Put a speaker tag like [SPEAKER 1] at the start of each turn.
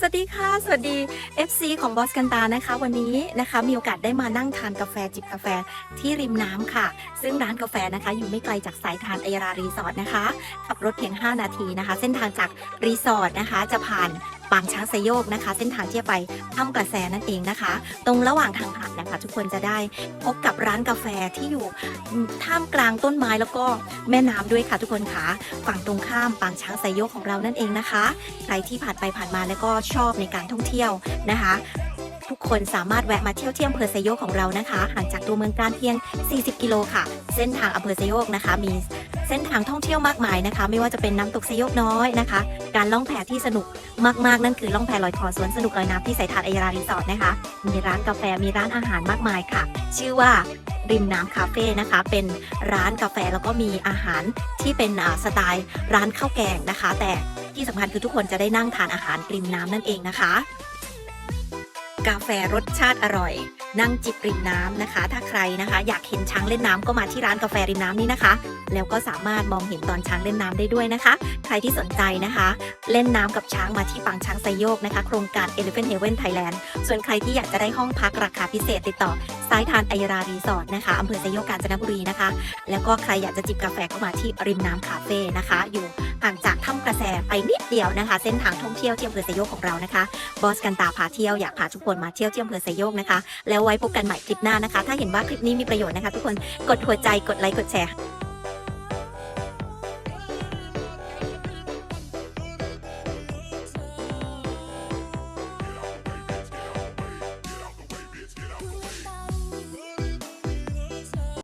[SPEAKER 1] สวัสดีค่ะ สวัสดี FC ของบอสกันตานะคะ วันนี้นะคะมีโอกาสได้มานั่งทานกาแฟจิบกาแฟที่ริมน้ำค่ะ ซึ่งร้านกาแฟนะคะ อยู่ไม่ไกลจากสายทานไอยรารีสอร์ทนะคะขับรถเพียง 5 นาทีนะคะ เส้นทางจากรีสอร์ทนะคะ จะผ่าน ปางช้างไซโยกนะคะ เส้นทางที่จะไปถ้ำกระแสนั่นเองนะคะ ตรงระหว่างทางผ่านนะคะ ทุกคนจะได้พบกับร้านกาแฟที่อยู่ท่ามกลางต้นไม้แล้วก็แม่น้ำด้วยค่ะทุกคนค่ะฝั่งตรงข้ามปางช้างไซโยกของเรานั่นเองนะคะใครที่ผ่านไปผ่านมาแล้วก็ชอบในการท่องเที่ยวนะคะทุกคนสามารถแวะมาเที่ยวที่อำเภอไซโยกของเรานะคะห่างจากตัวเมืองการเพียง 40 กิโลค่ะ เส้นทางอำเภอไซโยกนะคะ มี เส้นทางท่องเที่ยวมากมายนะคะ ไม่ว่าจะเป็นน้ำตกไซโยกน้อยนะคะ การล่องแพที่สนุกมากๆ นั่นคือล่องแพลอยคอสวนสนุกลอยน้ำที่สายทานอัยรารีสอร์ทนะคะ มีร้านกาแฟมีร้านอาหารมากมายค่ะ ชื่อว่าริมน้ำคาเฟ่นะคะ เป็นร้านกาแฟแล้วก็มีอาหารที่เป็นสไตล์ร้านข้าวแกงนะคะ แต่ที่สำคัญคือทุกคนจะได้นั่งทานอาหารริมน้ำนั่นเองนะคะ กาแฟรสชาติอร่อยนั่งจิบริมน้ำนะคะ ถ้าใครนะคะ อยากเห็นช้างเล่นน้ำก็มาที่ร้านกาแฟริมน้ำนี้นะคะ แล้วก็สามารถมองเห็นตอนช้างเล่นน้ำได้ด้วยนะคะ ใครที่สนใจนะคะ เล่นน้ำกับช้างมาที่ปังช้างไซโยกนะคะ โครงการ Elephant Haven Thailand ส่วนใครที่อยากจะได้ห้องพักราคาพิเศษติดต่อายทานไอรารีสอร์ทนะคะอำเภอไซโยกกาญจนบุรีนะคะ แล้วก็ใครอยากจะจิบกาแฟก็มาที่ริมน้ำคาเฟ่นะคะ อยู่ห่างจากถ้ำกระแสไปนิดเดียวนะคะ เส้นทางท่องเที่ยวที่อำเภอไซโยกของเรานะคะบอสกันตาพาเที่ยวอยากพาทุกคนมาเที่ยวที่อำเภอไซโยกนะคะ แล้วไว้พบกันใหม่คลิปหน้านะคะ ถ้าเห็นว่าคลิปนี้มีประโยชน์นะคะ ทุกคนกดหัวใจกดไลค์กดแชร์